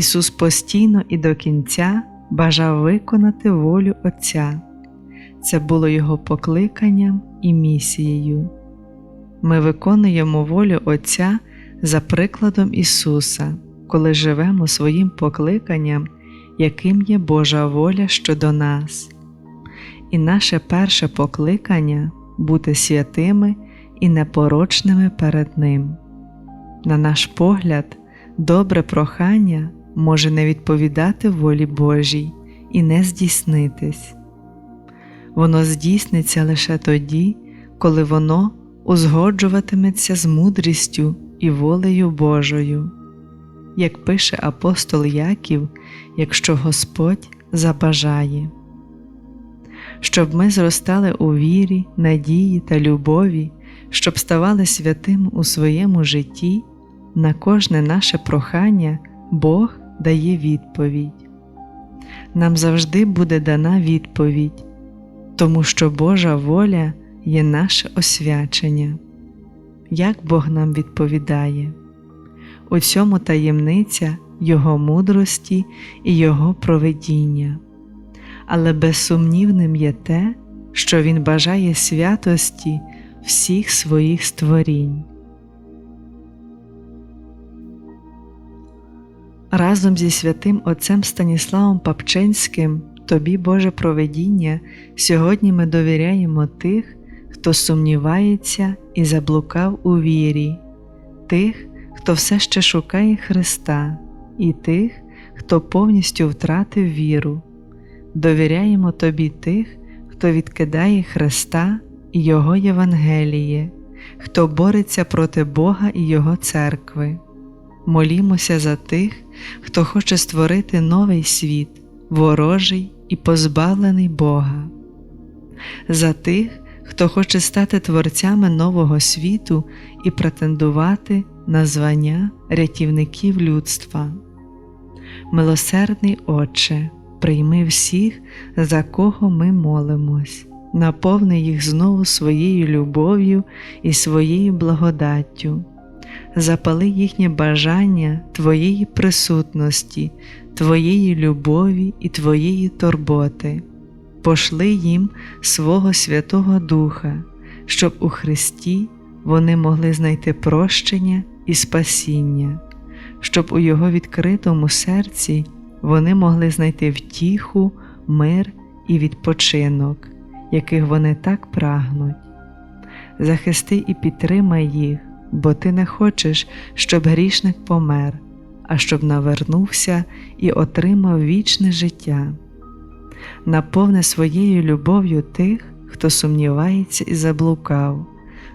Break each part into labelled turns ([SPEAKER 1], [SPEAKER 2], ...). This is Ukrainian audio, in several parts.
[SPEAKER 1] Ісус постійно і до кінця бажав виконати волю Отця. Це було Його покликанням і місією. Ми виконуємо волю Отця за прикладом Ісуса, коли живемо своїм покликанням, яким є Божа воля щодо нас. І наше перше покликання бути святими і непорочними перед Ним. На наш погляд, добре прохання може не відповідати волі Божій і не здійснитись. Воно здійсниться лише тоді, коли воно узгоджуватиметься з мудрістю і волею Божою. Як пише апостол Яків, якщо Господь забажає, щоб ми зростали у вірі, надії та любові, щоб ставали святим у своєму житті, на кожне наше прохання Бог дає відповідь. Нам завжди буде дана відповідь, тому що Божа воля є наше освячення. Як Бог нам відповідає? У цьому таємниця Його мудрості і Його проведіння, але безсумнівним є те, що Він бажає святості всіх своїх створінь. Разом зі святим Отцем Станіславом Папчинським Тобі, Боже проведіння, сьогодні ми довіряємо тих, хто сумнівається і заблукав у вірі, тих, хто все ще шукає Христа, і тих, хто повністю втратив віру. Довіряємо Тобі тих, хто відкидає Христа і Його Євангеліє, хто бореться проти Бога і Його церкви. Молімося за тих, хто хоче створити новий світ, ворожий і позбавлений Бога, за тих, хто хоче стати творцями нового світу і претендувати на звання рятівників людства. Милосердний Отче, прийми всіх, за кого ми молимось, наповни їх знову своєю любов'ю і своєю благодаттю запали їхнє бажання Твоєї присутності, Твоєї любові і Твоєї турботи, пошли їм свого Святого Духа, щоб у Христі вони могли знайти прощення і спасіння, щоб у Його відкритому серці вони могли знайти втіху, мир і відпочинок, яких вони так прагнуть. Захисти і підтримай їх бо ти не хочеш, щоб грішник помер, а щоб навернувся і отримав вічне життя. Наповни своєю любов'ю тих, хто сумнівається і заблукав,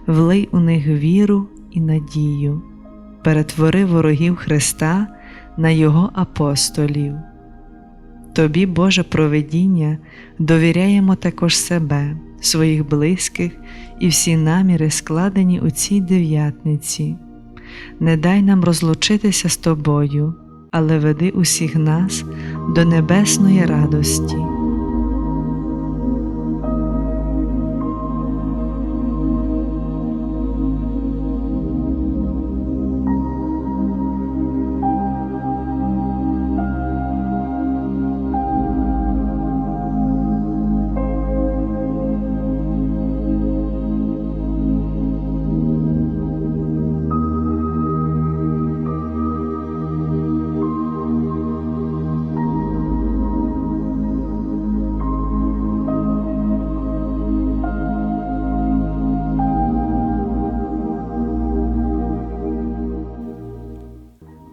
[SPEAKER 1] влий у них віру і надію, перетвори ворогів Христа на Його апостолів. Тобі, Боже проведіння, довіряємо також себе, своїх близьких і всі наміри, складені у цій дев'ятниці. Не дай нам розлучитися з тобою, але веди усіх нас до небесної радості.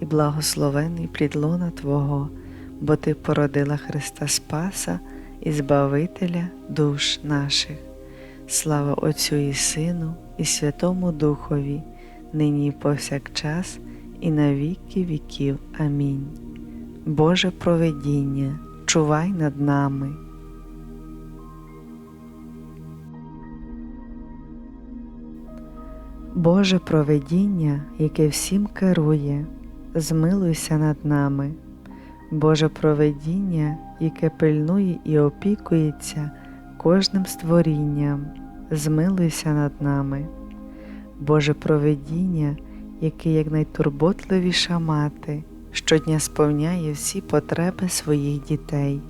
[SPEAKER 1] і благословений плід лона Твого, бо Ти породила Христа Спаса і Збавителя душ наших. Слава Отцю і Сину, і Святому Духові, нині і повсякчас, і на віки віків. Амінь. Боже провидіння, чувай над нами. Боже провидіння, яке всім керує, змилуйся над нами, Боже провидіння, яке пильнує і опікується кожним створінням, змилуйся над нами, Боже провидіння, яке як найтурботливіша мати, щодня сповняє всі потреби своїх дітей,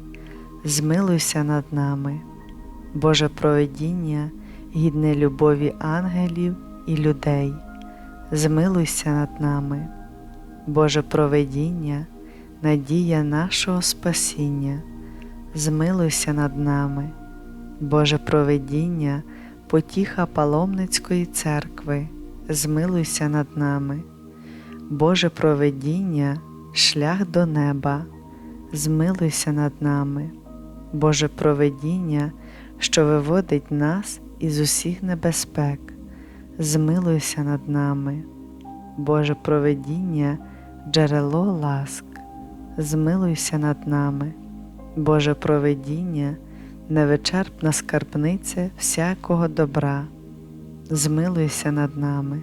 [SPEAKER 1] змилуйся над нами, Боже провидіння, гідне любові ангелів і людей, змилуйся над нами, Боже провидіння, надія нашого спасіння, змилуйся над нами, Боже провидіння, потіха паломницької церкви, змилуйся над нами, Боже провидіння, шлях до неба, змилуйся над нами, Боже провидіння, що виводить нас із усіх небезпек змилуйся над нами, Боже провидіння, джерело ласк, змилуйся над нами, Боже провидіння, невичерпна скарбниця всякого добра, змилуйся над нами,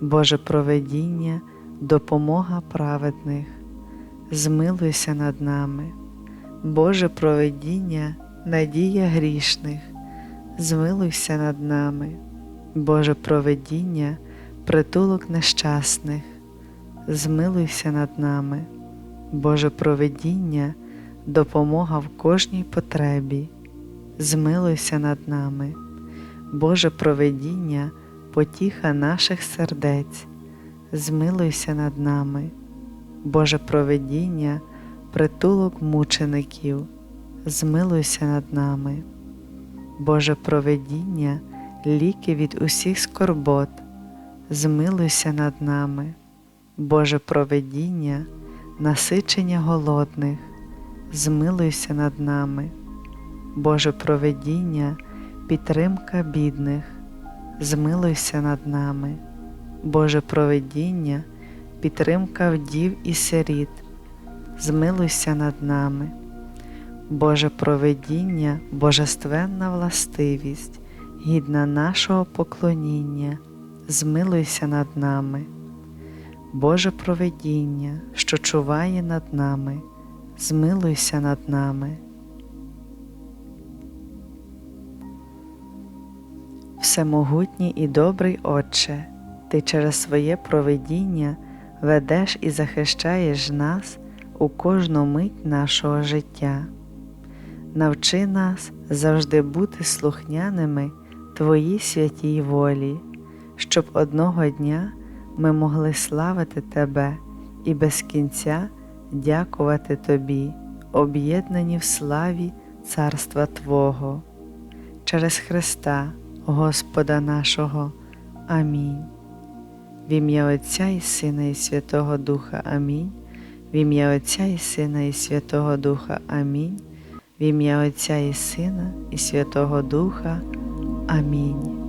[SPEAKER 1] Боже провидіння, допомога праведних, змилуйся над нами, Боже провидіння, надія грішних, змилуйся над нами. Боже провидіння, притулок нещасних, змилуйся над нами, Боже провидіння, допомога в кожній потребі, змилуйся над нами, Боже провидіння, потіха наших сердець, змилуйся над нами, Боже провидіння, притулок мучеників, змилуйся над нами, Боже провидіння ліки від усіх скорбот, змилуйся над нами, Боже провидіння, насичення голодних, змилуйся над нами, Боже провидіння, підтримка бідних, змилуйся над нами, Боже провидіння, підтримка вдів і сиріт, змилуйся над нами. Боже провидіння, божественна властивість, гідна нашого поклоніння, змилуйся над нами, Боже провидіння, що чуває над нами, змилуйся над нами. Всемогутній і добрий Отче, Ти через своє провидіння ведеш і захищаєш нас у кожну мить нашого життя. навчи нас завжди бути слухняними Твоїй святій волі, щоб одного дня ми могли славити Тебе і без кінця дякувати Тобі, об'єднані в славі Царства Твого. Через Христа, Господа нашого. Амінь. В ім'я Отця і Сина і Святого Духа Амінь. В ім'я Отця і Сина і Святого Духа Амінь. В ім'я Отця і Сина і Святого Духа. Амінь.